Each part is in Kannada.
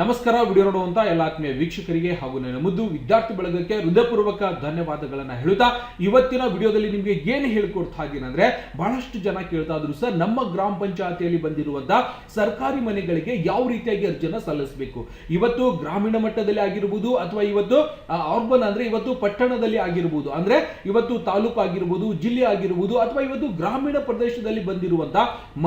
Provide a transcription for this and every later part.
ನಮಸ್ಕಾರ, ವಿಡಿಯೋ ನೋಡುವಂತ ಎಲ್ಲ ಆತ್ಮೀಯ ವೀಕ್ಷಕರಿಗೆ ಹಾಗೂ ನನ್ನ ಮುದ್ದು ವಿದ್ಯಾರ್ಥಿ ಬಳಗಕ್ಕೆ ಹೃದಯಪೂರ್ವಕ ಧನ್ಯವಾದಗಳನ್ನ ಹೇಳುತ್ತಾ, ಇವತ್ತಿನ ವಿಡಿಯೋದಲ್ಲಿ ನಿಮಗೆ ಏನು ಹೇಳ್ಕೊಡ್ತಾ ಇದ್ದೀನಿ ಅಂದ್ರೆ, ಬಹಳಷ್ಟು ಜನ ಕೇಳ್ತಾ ಇದ್ರು, ಸರ್, ನಮ್ಮ ಗ್ರಾಮ ಪಂಚಾಯತಿಯಲ್ಲಿ ಬಂದಿರುವಂತ ಸರ್ಕಾರಿ ಮನೆಗಳಿಗೆ ಯಾವ ರೀತಿಯಾಗಿ ಅರ್ಜಿಯನ್ನ ಸಲ್ಲಿಸಬೇಕು? ಇವತ್ತು ಗ್ರಾಮೀಣ ಮಟ್ಟದಲ್ಲಿ ಆಗಿರ್ಬೋದು ಅಥವಾ ಇವತ್ತು ಅರ್ಬನ್ ಅಂದ್ರೆ ಇವತ್ತು ಪಟ್ಟಣದಲ್ಲಿ ಆಗಿರ್ಬೋದು, ಅಂದ್ರೆ ಇವತ್ತು ತಾಲೂಕು ಆಗಿರ್ಬೋದು, ಜಿಲ್ಲೆ ಆಗಿರ್ಬೋದು, ಅಥವಾ ಇವತ್ತು ಗ್ರಾಮೀಣ ಪ್ರದೇಶದಲ್ಲಿ ಬಂದಿರುವಂತ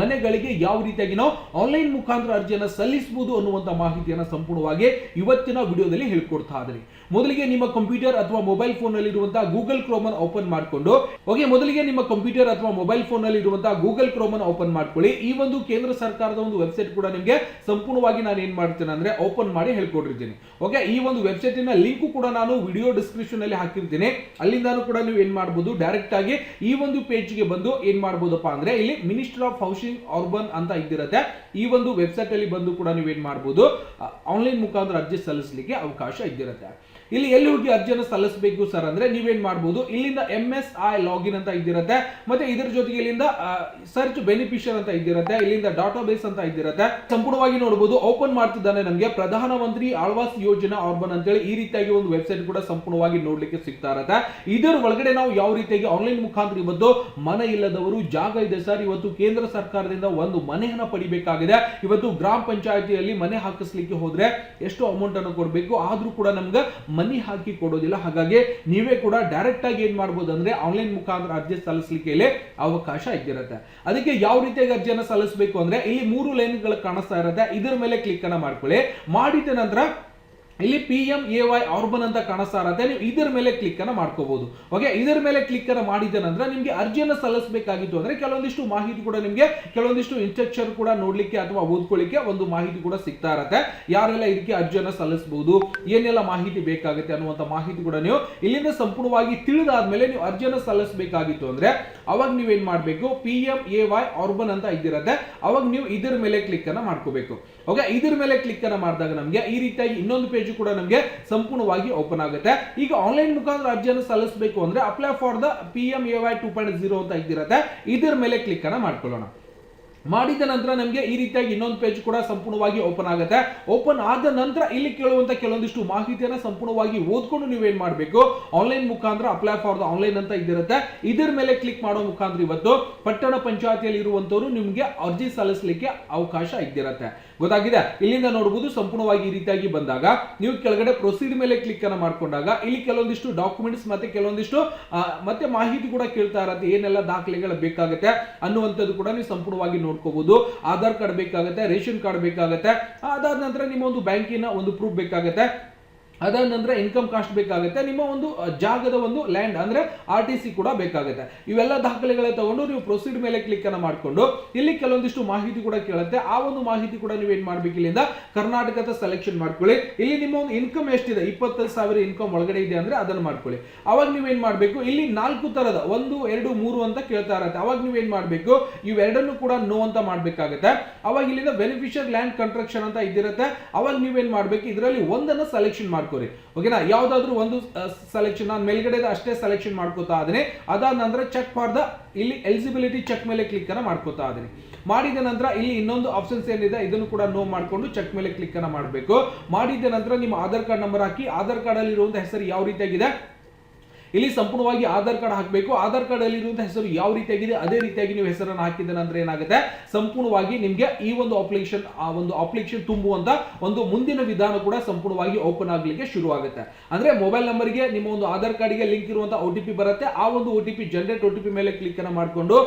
ಮನೆಗಳಿಗೆ ಯಾವ ರೀತಿಯಾಗಿ ನಾವು ಆನ್ಲೈನ್ ಮುಖಾಂತರ ಅರ್ಜಿಯನ್ನ ಸಲ್ಲಿಸಬಹುದು ಅನ್ನುವಂತ ಮಾಹಿತಿಯನ್ನ ಸಂಪೂರ್ಣವಾಗಿ ಇವತ್ತಿನ ವಿಡಿಯೋದಲ್ಲಿ ಹೇಳ್ಕೊಡ್ತಾ ಇದ್ದೀನಿ. ಮೊದಲಿಗೆ ನಿಮ್ಮ ಕಂಪ್ಯೂಟರ್ ಅಥವಾ ಮೊಬೈಲ್ ಫೋನ್ನಲ್ಲಿ ಇರುವಂತಹ ಗೂಗಲ್ ಕ್ರೋಮ್ ಅನ್ನು ಓಪನ್ ಮಾಡಿಕೊಂಡು, ಓಕೆ, ಮೊದಲಿಗೆ ನಿಮ್ಮ ಕಂಪ್ಯೂಟರ್ ಅಥವಾ ಮೊಬೈಲ್ ಫೋನ್ನಲ್ಲಿ ಇರುವಂತಹ ಗೂಗಲ್ ಕ್ರೋಮ್ ಅನ್ನು ಓಪನ್ ಮಾಡ್ಕೊಳ್ಳಿ. ಈ ಒಂದು ಕೇಂದ್ರ ಸರ್ಕಾರದ ಒಂದು ವೆಬ್ಸೈಟ್ ಕೂಡ ನಿಮಗೆ ಸಂಪೂರ್ಣವಾಗಿ ನಾನು ಏನ್ ಮಾಡ್ತೇನೆ ಅಂದ್ರೆ ಓಪನ್ ಮಾಡಿ ಹೇಳ್ಕೊಟ್ಟಿರ್ತೀನಿ. ಓಕೆ, ಈ ಒಂದು ವೆಬ್ಸೈಟ್ನ ಲಿಂಕ್ ಕೂಡ ನಾನು ವಿಡಿಯೋ ಡಿಸ್ಕ್ರಿಪ್ಷನ್ ಅಲ್ಲಿ ಹಾಕಿರ್ತೀನಿ. ಅಲ್ಲಿಂದಾನು ಕೂಡ ನೀವು ಏನ್ ಮಾಡಬಹುದು ಡೈರೆಕ್ಟ್ ಆಗಿ ಈ ಒಂದು ಪೇಜ್ಗೆ ಬಂದು ಏನ್ ಮಾಡಬಹುದಪ್ಪ ಅಂದ್ರೆ ಇಲ್ಲಿ ಮಿನಿಸ್ಟರ್ ಆಫ್ ಹೌಸಿಂಗ್ ಅರ್ಬನ್ ಅಂತ ಇದ್ದಿರತ್ತೆ. ಈ ಒಂದು ವೆಬ್ಸೈಟ್ ಅಲ್ಲಿ ಬಂದು ಕೂಡ ನೀವು ಏನ್ ಮಾಡಬಹುದು ಆನ್ಲೈನ್ ಮುಖಾಂತರ ಅರ್ಜಿ ಸಲ್ಲಿಸಲಿಕ್ಕೆ ಅವಕಾಶ ಇದ್ದಿರುತ್ತೆ. ಇಲ್ಲಿ ಎಲ್ಲಿ ಹೋಗಿ ಅರ್ಜಿಯನ್ನು ಸಲ್ಲಿಸಬೇಕು ಸರ್ ಅಂದ್ರೆ ನೀವೇನ್ ಮಾಡಬಹುದು ಇಲ್ಲಿಂದ ಎಂ ಎಸ್ ಐ ಲಾಗಿನ್ ಅಂತ ಇದ್ದಿರುತ್ತೆ, ಮತ್ತೆ ಇದರ ಜೊತೆಗೆ ಇಲ್ಲಿಂದ ಸರ್ಚ್ ಬೆನಿಫಿಷಿಯರ್ ಅಂತ ಇದ್ದಿರುತ್ತೆ, ಇಲ್ಲಿಂದ ಡಾಟಾ ಬೇಸ್ ಅಂತ ಇದ್ದಿರುತ್ತೆ. ಸಂಪೂರ್ಣವಾಗಿ ನೋಡಬಹುದು ಓಪನ್ ಮಾಡ್ತಿದ್ದಾನೆ ನಮಗೆ ಪ್ರಧಾನಮಂತ್ರಿ ಆಳ್ವಾಸ್ ಯೋಜನಾ ಆರ್ಬನ್ ಅಂತೇಳಿ ಈ ರೀತಿಯಾಗಿ ಒಂದು ವೆಬ್ಸೈಟ್ ಕೂಡ ಸಂಪೂರ್ಣವಾಗಿ ನೋಡ್ಲಿಕ್ಕೆ ಸಿಗ್ತಾ ಇರುತ್ತೆ. ಇದರ ಒಳಗಡೆ ನಾವು ಯಾವ ರೀತಿಯಾಗಿ ಆನ್ಲೈನ್ ಮುಖಾಂತರ ಇವತ್ತು ಮನೆ ಇಲ್ಲದವರು ಜಾಗ ಇದೆ ಸರ್. ಇವತ್ತು ಕೇಂದ್ರ ಸರ್ಕಾರದಿಂದ ಒಂದು ಮನೆಯನ್ನ ಪಡಿಬೇಕಾಗಿದೆ. ಇವತ್ತು ಗ್ರಾಮ ಪಂಚಾಯತಿಯಲ್ಲಿ ಮನೆ ಹಾಕಿಸ್ಲಿಕ್ಕೆ ಹೋದ್ರೆ ಎಷ್ಟು ಅಮೌಂಟ್ ಅನ್ನು ಕೊಡಬೇಕು. ಆದ್ರೂ ಕೂಡ ನಮ್ಗೆ ಮನಿ ಹಾಕಿ ಕೊಡೋದಿಲ್ಲ. ಹಾಗಾಗಿ ನೀವೇ ಕೂಡ ಡೈರೆಕ್ಟ್ ಆಗಿ ಏನ್ ಮಾಡ್ಬೋದು ಅಂದ್ರೆ ಆನ್ಲೈನ್ ಮುಖಾಂತರ ಅರ್ಜಿ ಸಲ್ಲಿಸಲಿಕ್ಕೆ ಅವಕಾಶ ಇದ್ದಿರುತ್ತೆ. ಅದಕ್ಕೆ ಯಾವ ರೀತಿಯಾಗಿ ಅರ್ಜಿಯನ್ನು ಸಲ್ಲಿಸಬೇಕು ಅಂದ್ರೆ ಇಲ್ಲಿ ಮೂರು ಲೈನ್ಗಳು ಕಾಣಿಸ್ತಾ ಇರುತ್ತೆ. ಇದರ ಮೇಲೆ ಕ್ಲಿಕ್ ಅನ್ನ ಮಾಡ್ಕೊಳ್ಳಿ. ಮಾಡಿದ ನಂತರ ಇಲ್ಲಿ P M A Y urban ಅಂತ ಕಾಣಿಸ್ತಾ ಇರತ್ತೆ ನೀವು ಇದರ ಮೇಲೆ ಕ್ಲಿಕ್ ಅನ್ನ ಮಾಡ್ಕೋಬಹುದು ಓಕೆ ಇದರ ಮೇಲೆ ಕ್ಲಿಕ್ ಅನ್ನ ಮಾಡಿದ ನಂತರ ನಿಮಗೆ ಅರ್ಜಿಯನ್ನು ಸಲ್ಲಿಸಬೇಕಾಗಿತ್ತು ಅಂದ್ರೆ ಕೆಲವೊಂದಿಷ್ಟು ಮಾಹಿತಿ ಕೂಡ ನಿಮಗೆ, ಕೆಲವೊಂದಿಷ್ಟು ಇನ್ಸ್ಟ್ರಕ್ಷನ್ ಕೂಡ ನೋಡ್ಲಿಕ್ಕೆ ಅಥವಾ ಓದ್ಕೊಳ್ಳಿಕ್ಕೆ ಒಂದು ಮಾಹಿತಿ ಕೂಡ ಸಿಗ್ತಾ ಇರತ್ತೆ. ಯಾರೆಲ್ಲ ಇದಕ್ಕೆ ಅರ್ಜಿಯನ್ನು ಸಲ್ಲಿಸಬಹುದು ಏನೆಲ್ಲ ಮಾಹಿತಿ ಬೇಕಾಗುತ್ತೆ ಅನ್ನುವಂತ ಮಾಹಿತಿ ಕೂಡ ನೀವು ಇಲ್ಲಿಂದ ಸಂಪೂರ್ಣವಾಗಿ ತಿಳಿದಾದ್ಮೇಲೆ ನೀವು ಅರ್ಜಿಯನ್ನು ಸಲ್ಲಿಸಬೇಕಾಗಿತ್ತು ಅಂದ್ರೆ ಅವಾಗ ನೀವೇನ್ ಮಾಡಬೇಕು? P M A Y urban ಅಂತ ಇದ್ದಿರತ್ತೆ. ಅವಾಗ ನೀವು ಇದರ ಮೇಲೆ ಕ್ಲಿಕ್ ಅನ್ನ ಮಾಡ್ಕೋಬೇಕು. ಓಕೆ, ಇದ್ರ ಮೇಲೆ ಕ್ಲಿಕ್ ಅನ್ನ ಮಾಡಿದಾಗ ನಮಗೆ ಈ ರೀತಿಯಾಗಿ ಇನ್ನೊಂದು ಪೇಜ್ ಕೂಡ ನಮಗೆ ಸಂಪೂರ್ಣವಾಗಿ ಓಪನ್ ಆಗುತ್ತೆ. ಈಗ ಆನ್ಲೈನ್ ಮುಖಾಂತರ ಅರ್ಜಿಯನ್ನು ಸಲ್ಲಿಸಬೇಕು ಅಂದ್ರೆ apply for the P M A Y two point zero ಅಂತ ಇದ್ದಿರತ್ತೆ. ಇದ್ರ ಮೇಲೆ ಕ್ಲಿಕ್ ಅನ್ನ ಮಾಡ್ಕೊಳ್ಳೋಣ. ಮಾಡಿದ ನಂತರ ನಮಗೆ ಈ ರೀತಿಯಾಗಿ ಇನ್ನೊಂದು ಪೇಜ್ ಕೂಡ ಸಂಪೂರ್ಣವಾಗಿ ಓಪನ್ ಆಗುತ್ತೆ. ಓಪನ್ ಆದ ನಂತರ ಇಲ್ಲಿ ಕೇಳುವಂತ ಕೆಲವೊಂದಿಷ್ಟು ಮಾಹಿತಿಯನ್ನ ಸಂಪೂರ್ಣವಾಗಿ ಓದ್ಕೊಂಡು ನೀವೇನ್ ಮಾಡಬೇಕು? ಆನ್ಲೈನ್ ಮುಖಾಂತರ ಅಪ್ಲೈ ಫಾರ್ ದ ಆನ್ಲೈನ್ ಅಂತ ಇದಿರುತ್ತೆ. ಇದರ ಮೇಲೆ ಕ್ಲಿಕ್ ಮಾಡೋ ಮುಖಾಂತರ ಇವತ್ತು ಪಟ್ಟಣ ಪಂಚಾಯತಿಯಲ್ಲಿ ಇರುವಂತವರು ನಿಮಗೆ ಅರ್ಜಿ ಸಲ್ಲಿಸಲಿಕ್ಕೆ ಅವಕಾಶ ಇದ್ದಿರುತ್ತೆ. ಗೊತ್ತಾಗಿದೆ? ಇಲ್ಲಿಂದ ನೋಡಬಹುದು ಸಂಪೂರ್ಣವಾಗಿ ಈ ರೀತಿಯಾಗಿ ಬಂದಾಗ, ನೀವು ಕೆಳಗಡೆ ಪ್ರೊಸೀಡ್ ಮೇಲೆ ಕ್ಲಿಕ್ ಅನ್ನ ಮಾಡ್ಕೊಂಡಾಗ ಇಲ್ಲಿ ಕೆಲವೊಂದಿಷ್ಟು ಡಾಕ್ಯುಮೆಂಟ್ಸ್ ಮತ್ತೆ ಕೆಲವೊಂದಿಷ್ಟು ಮತ್ತೆ ಮಾಹಿತಿ ಕೂಡ ಕೇಳ್ತಾ ಇರತ್ತೆ. ಏನೆಲ್ಲ ದಾಖಲೆಗಳು ಬೇಕಾಗುತ್ತೆ ಅನ್ನುವಂಥದ್ದು ಕೂಡ ನೀವು ಸಂಪೂರ್ಣವಾಗಿ ನೋಡ್ಕೋಬಹುದು ಆಧಾರ್ ಕಾರ್ಡ್ ಬೇಕಾಗುತ್ತೆ, ರೇಷನ್ ಕಾರ್ಡ್ ಬೇಕಾಗುತ್ತೆ. ಅದಾದ ನಂತರ ನಿಮ್ಮ ಒಂದು ಬ್ಯಾಂಕಿನ ಒಂದು ಪ್ರೂಫ್ ಬೇಕಾಗುತ್ತೆ. ಅದಾದ ನಂತರ ಇನ್ಕಮ್ ಕಾಸ್ಟ್ ಬೇಕಾಗುತ್ತೆ, ನಿಮ್ಮ ಒಂದು ಜಾಗದ ಒಂದು ಲ್ಯಾಂಡ್ ಅಂದ್ರೆ ಆರ್ ಟಿ ಸಿ ಕೂಡ ಬೇಕಾಗುತ್ತೆ. ಇವೆಲ್ಲ ದಾಖಲೆಗಳ ತಗೊಂಡು ನೀವು ಪ್ರೊಸೀಡ್ ಮೇಲೆ ಕ್ಲಿಕ್ ಅನ್ನು ಮಾಡಿಕೊಂಡು, ಇಲ್ಲಿ ಕೆಲವೊಂದಿಷ್ಟು ಮಾಹಿತಿ ಕೂಡ ಕೇಳುತ್ತೆ. ಆ ಒಂದು ಮಾಹಿತಿ ಕೂಡ ನೀವು ಏನ್ ಮಾಡ್ಬೇಕು ಇಲ್ಲಿಂದ? ಕರ್ನಾಟಕದ ಸೆಲೆಕ್ಷನ್ ಮಾಡ್ಕೊಳ್ಳಿ. ಇಲ್ಲಿ ನಿಮ್ಮ ಒಂದು ಇನ್ಕಮ್ ಎಷ್ಟಿದೆ? ಇಪ್ಪತ್ತೈದು ಸಾವಿರ ಇನ್ಕಮ್ ಒಳಗಡೆ ಇದೆ ಅಂದ್ರೆ ಅದನ್ನು ಮಾಡ್ಕೊಳ್ಳಿ. ಅವಾಗ ನೀವೇನ್ ಮಾಡ್ಬೇಕು? ಇಲ್ಲಿ ನಾಲ್ಕು ತರದ, ಒಂದು, ಎರಡು, ಮೂರು ಅಂತ ಕೇಳ್ತಾ ಇರತ್ತೆ. ಅವಾಗ ನೀವೇನ್ ಮಾಡ್ಬೇಕು? ಇವೆರಡನ್ನು ಕೂಡ ನೋ ಅಂತ ಮಾಡ್ಬೇಕಾಗತ್ತೆ. ಅವಾಗ ಇಲ್ಲಿಂದ ಬೆನಿಫಿಷಿಯರ್ ಲ್ಯಾಂಡ್ ಕಂಟ್ರಕ್ಷನ್ ಅಂತ ಇದ್ದಿರುತ್ತೆ. ಅವಾಗ ನೀವೇನ್ ಮಾಡ್ಬೇಕು? ಇದರಲ್ಲಿ ಒಂದನ್ನ ಸೆಲೆಕ್ಷನ್ ಮಾಡ್ಕೊರಿ. ಓಕೆನಾ ಯಾವ್ದಾದ್ರು ಒಂದು ಸೆಲೆಕ್ಷನ್ ನಾನು ಮೇಲ್ಗಡೆ ಅಷ್ಟೇ ಸೆಲೆಕ್ಷನ್ ಮಾಡ್ಕೋತಾ ಇದ್ದೀನಿ. ಅದಾದ ನಂತರ ಚೆಕ್ ಫಾರ್ ದ ಇಲ್ಲಿ ಎಲಿಜಿಬಿಲಿಟಿ ಚೆಕ್ ಮೇಲೆ ಕ್ಲಿಕ್ ಅನ್ನ ಮಾಡ್ಕೋತಾ ಇದ್ದೀನಿ. ಮಾಡಿದ ನಂತರ ಇಲ್ಲಿ ಇನ್ನೊಂದು ಆಪ್ಷನ್ಸ್ ಏನಿದೆ, ಇದನ್ನು ಕೂಡ ನೋ ಮಾಡಿಕೊಂಡು ಚೆಕ್ ಮೇಲೆ ಕ್ಲಿಕ್ ಅನ್ನ ಮಾಡಬೇಕು. ಮಾಡಿದ ನಂತರ ನಿಮ್ಮ ಆಧಾರ್ ಕಾರ್ಡ್ ನಂಬರ್ ಹಾಕಿ, ಆಧಾರ್ ಕಾರ್ಡ್ ಅಲ್ಲಿ ಇರುವಂತಹ ಹೆಸರು ಯಾವ ರೀತಿಯಾಗಿದೆ? ಇಲ್ಲಿ ಸಂಪೂರ್ಣವಾಗಿ ಆಧಾರ್ ಕಾರ್ಡ್ ಹಾಕಬೇಕು. ಆಧಾರ್ ಕಾರ್ಡ್ ಅಲ್ಲಿ ಇರುವಂತಹ ಹೆಸರು ಯಾವ ರೀತಿಯಾಗಿದೆ? ಅದೇ ರೀತಿಯಾಗಿ ನೀವು ಹೆಸರನ್ನು ಹಾಕಿದ ನಂತರ ಏನಾಗುತ್ತೆ? ಸಂಪೂರ್ಣವಾಗಿ ನಿಮಗೆ ಈ ಒಂದು ಅಪ್ಲಿಕೇಶನ್ ಆ ಒಂದು ಅಪ್ಲಿಕೇಶನ್ ತುಂಬುವಂತ ಒಂದು ಮುಂದಿನ ವಿಧಾನ ಕೂಡ ಸಂಪೂರ್ಣವಾಗಿ ಓಪನ್ ಆಗಲಿಕ್ಕೆ ಶುರು ಆಗುತ್ತೆ ಅಂದ್ರೆ ಮೊಬೈಲ್ ನಂಬರ್ಗೆ ನಿಮ್ಮ ಒಂದು ಆಧಾರ್ ಕಾರ್ಡ್ಗೆ ಲಿಂಕ್ ಇರುವಂತ ಒ ಟಿ ಪಿ ಬರುತ್ತೆ. ಆ ಒಂದು O T P generate O ಮೇಲೆ ಕ್ಲಿಕ್ ಅನ್ನು ಮಾಡಿಕೊಂಡು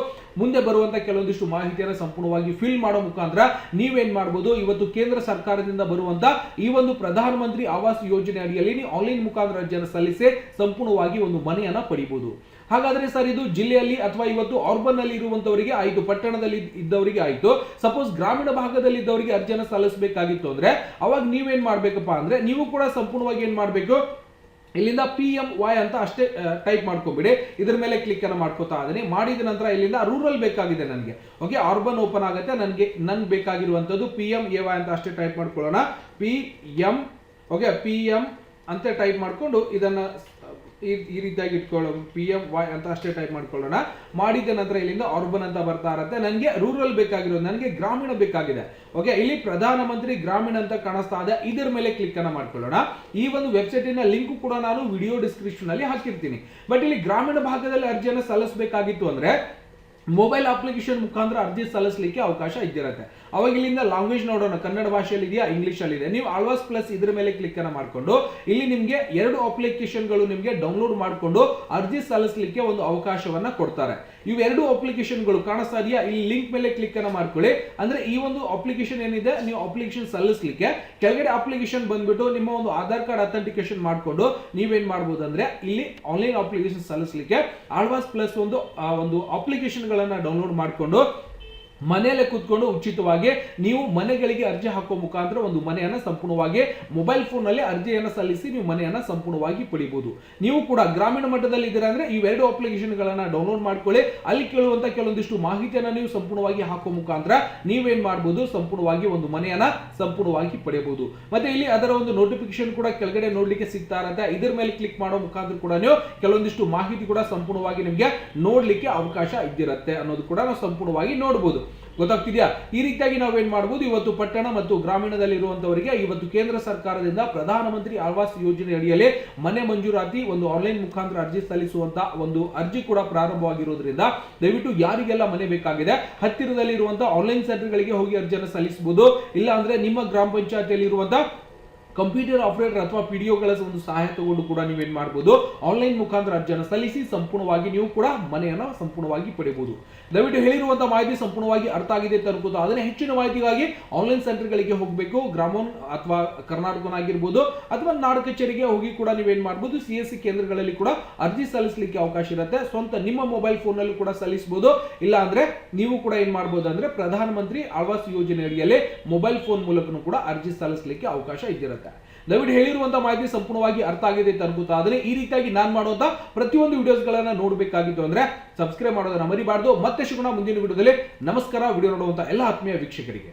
ಮುಂದೆ ಬರುವಂತ ಕೆಲವೊಂದಿಷ್ಟು ಮಾಹಿತಿಯನ್ನು ಸಂಪೂರ್ಣವಾಗಿ ಫಿಲ್ ಮಾಡೋ ಮುಖಾಂತರ ನೀವೇನ್ ಮಾಡಬಹುದು ಇವತ್ತು ಕೇಂದ್ರ ಸರ್ಕಾರದಿಂದ ಬರುವಂತ ಈ ಒಂದು ಪ್ರಧಾನ ಮಂತ್ರಿ ಆವಾಸ್ ಯೋಜನೆ ಅಡಿಯಲ್ಲಿ ನೀವು ಆನ್ಲೈನ್ ಮುಖಾಂತರ ಅರ್ಜಿಯನ್ನು ಸಲ್ಲಿಸಿ ಸಂಪೂರ್ಣವಾಗಿ ಒಂದು ಮನೆಯನ್ನ ಪಡಿಬಹುದು ಹಾಗಾದ್ರೆ ಸರ್ ಇದು ಜಿಲ್ಲೆಯಲ್ಲಿ ಅಥವಾ ಇವತ್ತು ಅರ್ಬನ್ ಅಲ್ಲಿ ಇರುವಂತವರಿಗೆ ಆಯಿತು, ಪಟ್ಟಣದಲ್ಲಿ ಇದ್ದವರಿಗೆ ಆಯಿತು. ಸಪೋಸ್ ಗ್ರಾಮೀಣ ಭಾಗದಲ್ಲಿ ಇದ್ದವರಿಗೆ ಅರ್ಜಿಯನ್ನು ಸಲ್ಲಿಸಬೇಕಾಗಿತ್ತು ಅಂದ್ರೆ, ಅವಾಗ ನೀವೇನ್ ಮಾಡ್ಬೇಕಪ್ಪ ಅಂದ್ರೆ, ನೀವು ಕೂಡ ಸಂಪೂರ್ಣವಾಗಿ ಏನ್ ಮಾಡಬೇಕು? ಇಲ್ಲಿಂದ ಪಿ ಎಂ ವೈ ಅಂತ ಅಷ್ಟೇ ಟೈಪ್ ಮಾಡ್ಕೊಬಿಡಿ. ಇದ್ರ ಮೇಲೆ ಕ್ಲಿಕ್ ಅನ್ನು ಮಾಡ್ಕೋತಾ ಇದೀನಿ ಮಾಡಿದ ನಂತರ ಇಲ್ಲಿಂದ ರೂರಲ್ ಬೇಕಾಗಿದೆ ನನಗೆ. ಓಕೆ ಅರ್ಬನ್ ಓಪನ್ ಆಗುತ್ತೆ, ನನಗೆ ನನ್ಗೆ ಬೇಕಾಗಿರುವಂಥದ್ದು ಪಿ ಎಂ ಎ ವೈ ಅಂತ ಅಷ್ಟೇ ಟೈಪ್ ಮಾಡ್ಕೊಳ್ಳೋಣ. P M okay P M ಅಂತ ಟೈಪ್ ಮಾಡಿಕೊಂಡು ಇದನ್ನ ಈ ಈ ರೀತಿಯಾಗಿ ಇಟ್ಕೊಳ್ಳೋ ಪಿ ಎಂ ವೈ ಅಂತ ಅಷ್ಟೇ ಟೈಪ್ ಮಾಡ್ಕೊಳ್ಳೋಣ. ಮಾಡಿದ ನಂತರ ಇಲ್ಲಿಂದ ಅರ್ಬನ್ ಅಂತ ಬರ್ತಾ ಇರುತ್ತೆ. ನನಗೆ ರೂರಲ್ ಬೇಕಾಗಿರೋದು ನನಗೆ ಗ್ರಾಮೀಣ ಬೇಕಾಗಿದೆ. ಓಕೆ ಇಲ್ಲಿ ಪ್ರಧಾನಮಂತ್ರಿ ಗ್ರಾಮೀಣ ಅಂತ ಕಾಣಿಸ್ತಾ ಇದೆ. ಇದರ ಮೇಲೆ ಕ್ಲಿಕ್ ಅನ್ನ ಮಾಡ್ಕೊಳ್ಳೋಣ. ಈ ಒಂದು ವೆಬ್ಸೈಟಿನ ಲಿಂಕ್ ಕೂಡ ನಾನು ವಿಡಿಯೋ ಡಿಸ್ಕ್ರಿಪ್ಷನ್ ಅಲ್ಲಿ ಹಾಕಿರ್ತೀನಿ. ಬಟ್ ಇಲ್ಲಿ ಗ್ರಾಮೀಣ ಭಾಗದಲ್ಲಿ ಅರ್ಜಿಯನ್ನು ಸಲ್ಲಿಸಬೇಕಾಗಿತ್ತು ಅಂದ್ರೆ ಮೊಬೈಲ್ ಅಪ್ಲಿಕೇಶನ್ ಮುಖಾಂತರ ಅರ್ಜಿ ಸಲ್ಲಿಸಲಿಕ್ಕೆ ಅವಕಾಶ ಇದ್ದಿರುತ್ತೆ. ಅವಾಗ ಇಲ್ಲಿಂದ ಲ್ಯಾಂಗ್ವೇಜ್ ನೋಡೋಣ. ಕನ್ನಡ ಭಾಷೆಯಲ್ಲಿ ಇದೆಯಾ ಇಂಗ್ಲಿಷ್ ಅಲ್ಲಿ ಇದೆ ನೀವು ಆಳ್ವಾಸ್ ಪ್ಲಸ್ ಇದ್ರ ಮೇಲೆ ಕ್ಲಿಕ್ ಅನ್ನ ಮಾಡಿಕೊಂಡು, ಇಲ್ಲಿ ನಿಮಗೆ ಎರಡು ಅಪ್ಲಿಕೇಶನ್ಗಳು ನಿಮಗೆ ಡೌನ್ಲೋಡ್ ಮಾಡಿಕೊಂಡು ಅರ್ಜಿ ಸಲ್ಲಿಸಲಿಕ್ಕೆ ಒಂದು ಅವಕಾಶವನ್ನ ಕೊಡ್ತಾರೆ. ಇವೆರಡು ಅಪ್ಲಿಕೇಶನ್ಗಳು ಕಾಣಿಸ್ತಾ ಇದೆಯಾ ಇಲ್ಲಿ ಲಿಂಕ್ ಮೇಲೆ ಕ್ಲಿಕ್ ಅನ್ನ ಮಾಡ್ಕೊಳ್ಳಿ. ಅಂದ್ರೆ ಈ ಒಂದು ಅಪ್ಲಿಕೇಶನ್ ಏನಿದೆ, ನೀವು ಅಪ್ಲಿಕೇಶನ್ ಸಲ್ಲಿಸಲಿಕ್ಕೆ ಕೆಳಗಡೆ ಅಪ್ಲಿಕೇಶನ್ ಬಂದ್ಬಿಟ್ಟು ನಿಮ್ಮ ಒಂದು ಆಧಾರ್ ಕಾರ್ಡ್ ಅಥೆಂಟಿಕೇಶನ್ ಮಾಡಿಕೊಂಡು ನೀವೇನ್ ಮಾಡಬಹುದು ಅಂದ್ರೆ ಇಲ್ಲಿ ಆನ್ಲೈನ್ ಅಪ್ಲಿಕೇಶನ್ ಸಲ್ಲಿಸಲಿಕ್ಕೆ ಆಳ್ವಾಸ್ ಪ್ಲಸ್ ಒಂದು ಒಂದು ಅಪ್ಲಿಕೇಶನ್ ಗಳನ್ನ ಡೌನ್ಲೋಡ್ ಮಾಡಿಕೊಂಡು ಮನೆಯಲ್ಲೇ ಕೂತ್ಕೊಂಡು ಉಚಿತವಾಗಿ ನೀವು ಮನೆಗಳಿಗೆ ಅರ್ಜಿ ಹಾಕುವ ಮುಖಾಂತರ ಒಂದು ಮನೆಯನ್ನ ಸಂಪೂರ್ಣವಾಗಿ ಮೊಬೈಲ್ ಫೋನ್ನಲ್ಲಿ ಅರ್ಜಿಯನ್ನ ಸಲ್ಲಿಸಿ ನೀವು ಮನೆಯನ್ನ ಸಂಪೂರ್ಣವಾಗಿ ಪಡಿಬಹುದು ನೀವು ಕೂಡ ಗ್ರಾಮೀಣ ಮಟ್ಟದಲ್ಲಿ ಇದ್ದೀರಾ ಅಂದ್ರೆ ಇವೆರಡು ಅಪ್ಲಿಕೇಶನ್ ಗಳನ್ನ ಡೌನ್ಲೋಡ್ ಮಾಡ್ಕೊಳ್ಳಿ. ಅಲ್ಲಿ ಕೇಳುವಂತ ಕೆಲವೊಂದಿಷ್ಟು ಮಾಹಿತಿಯನ್ನ ನೀವು ಸಂಪೂರ್ಣವಾಗಿ ಹಾಕುವ ಮುಖಾಂತರ ನೀವೇನು ಮಾಡಬಹುದು ಸಂಪೂರ್ಣವಾಗಿ ಒಂದು ಮನೆಯನ್ನ ಸಂಪೂರ್ಣವಾಗಿ ಪಡೆಯಬಹುದು ಮತ್ತೆ ಇಲ್ಲಿ ಅದರ ಒಂದು ನೋಟಿಫಿಕೇಶನ್ ಕೂಡ ಕೆಳಗಡೆ ನೋಡಲಿಕ್ಕೆ ಸಿಗ್ತಾ ಇರುತ್ತೆ ಇದರ ಮೇಲೆ ಕ್ಲಿಕ್ ಮಾಡೋ ಮುಖಾಂತರ ಕೂಡ ನೀವು ಕೆಲವೊಂದಿಷ್ಟು ಮಾಹಿತಿ ಕೂಡ ಸಂಪೂರ್ಣವಾಗಿ ನಿಮಗೆ ನೋಡಲಿಕ್ಕೆ ಅವಕಾಶ ಇದ್ದಿರುತ್ತೆ ಅನ್ನೋದು ಕೂಡ ನಾವು ಸಂಪೂರ್ಣವಾಗಿ ನೋಡಬಹುದು ಗೊತ್ತಾಗ್ತಿದ್ಯಾ? ಈ ರೀತಿಯಾಗಿ ನಾವೇನ್ ಮಾಡಬಹುದು ಇವತ್ತು ಪಟ್ಟಣ ಮತ್ತು ಗ್ರಾಮೀಣದಲ್ಲಿ ಇರುವಂತವರಿಗೆ ಇವತ್ತು ಕೇಂದ್ರ ಸರ್ಕಾರದಿಂದ ಪ್ರಧಾನಮಂತ್ರಿ ಆವಾಸ್ ಯೋಜನೆ ಅಡಿಯಲ್ಲಿ ಮನೆ ಮಂಜೂರಾತಿ, ಒಂದು ಆನ್ಲೈನ್ ಮುಖಾಂತರ ಅರ್ಜಿ ಸಲ್ಲಿಸುವಂತ ಒಂದು ಅರ್ಜಿ ಕೂಡ ಪ್ರಾರಂಭವಾಗಿರೋದ್ರಿಂದ ದಯವಿಟ್ಟು ಯಾರಿಗೆಲ್ಲ ಮನೆ ಬೇಕಾಗಿದೆ ಹತ್ತಿರದಲ್ಲಿ ಇರುವಂತಹ ಆನ್ಲೈನ್ ಸೆಂಟರ್ಗಳಿಗೆ ಹೋಗಿ ಅರ್ಜಿಯನ್ನು ಸಲ್ಲಿಸಬಹುದು ಇಲ್ಲ ಅಂದ್ರೆ ನಿಮ್ಮ ಗ್ರಾಮ ಪಂಚಾಯತಿಯಲ್ಲಿ ಇರುವಂತಹ ಕಂಪ್ಯೂಟರ್ ಆಪರೇಟರ್ ಅಥವಾ ಪಿಡಿಒಗಳ ಒಂದು ಸಹಾಯ ತಗೊಂಡು ಕೂಡ ನೀವೇನ್ ಮಾಡಬಹುದು ಆನ್ಲೈನ್ ಮುಖಾಂತರ ಅರ್ಜಿಯನ್ನು ಸಲ್ಲಿಸಿ ಸಂಪೂರ್ಣವಾಗಿ ನೀವು ಕೂಡ ಮನೆಯನ್ನು ಸಂಪೂರ್ಣವಾಗಿ ಪಡೆಯಬಹುದು. ದಯವಿಟ್ಟು ಹೇಳಿರುವಂತಹ ಮಾಹಿತಿ ಸಂಪೂರ್ಣವಾಗಿ ಅರ್ಥ ಆಗಿದೆ ಅಂತ ಅದನ್ನ ಹೆಚ್ಚಿನ ಮಾಹಿತಿಗಾಗಿ ಆನ್ಲೈನ್ ಸೆಂಟರ್ಗಳಿಗೆ ಹೋಗಬೇಕು. ಗ್ರಾಮೋನ್ ಅಥವಾ ಕರ್ನಾಟಕನ ಆಗಿರ್ಬೋದು ಅಥವಾ ನಾಡು ಕಚೇರಿಗೆ ಹೋಗಿ ಕೂಡ ನೀವೇನ್ ಮಾಡಬಹುದು ಸಿ ಎಸ್ ಸಿ ಕೇಂದ್ರಗಳಲ್ಲಿ ಕೂಡ ಅರ್ಜಿ ಸಲ್ಲಿಸಲಿಕ್ಕೆ ಅವಕಾಶ ಇರುತ್ತೆ. ಸ್ವಂತ ನಿಮ್ಮ ಮೊಬೈಲ್ ಫೋನ್ನಲ್ಲಿ ಕೂಡ ಸಲ್ಲಿಸಬಹುದು ಇಲ್ಲ ಅಂದ್ರೆ ನೀವು ಕೂಡ ಏನ್ ಮಾಡಬಹುದು ಅಂದ್ರೆ ಪ್ರಧಾನಮಂತ್ರಿ ಆವಾಸ್ ಯೋಜನೆ ಅಡಿಯಲ್ಲಿ ಮೊಬೈಲ್ ಫೋನ್ ಮೂಲಕನೂ ಕೂಡ ಅರ್ಜಿ ಸಲ್ಲಿಸಲಿಕ್ಕೆ ಅವಕಾಶ ಇದ್ದಿರುತ್ತೆ. ದಯವಿಟ್ಟು ಹೇಳಿರುವಂತಹ ಮಾಹಿತಿ ಸಂಪೂರ್ಣವಾಗಿ ಅರ್ಥ ಆಗಿದೆ ಅಂತ ಅನ್ಕೋತಾ ಆದ್ರೆ ಈ ರೀತಿಯಾಗಿ ನಾನು ಮಾಡುವಂತ ಪ್ರತಿಯೊಂದು ವಿಡಿಯೋಸ್ ಗಳನ್ನ ನೋಡಬೇಕಾಗಿತ್ತು ಅಂದ್ರೆ ಸಬ್ಸ್ಕ್ರೈಬ್ ಮಾಡೋದನ್ನ ಮರಿಬಾರ್ದು. ಮತ್ತೆ ಸಿಗೋಣ ಮುಂದಿನ ವಿಡಿಯೋದಲ್ಲಿ. ನಮಸ್ಕಾರ. ವಿಡಿಯೋ ನೋಡುವಂತ ಎಲ್ಲ ಆತ್ಮೀಯ ವೀಕ್ಷಕರಿಗೆ.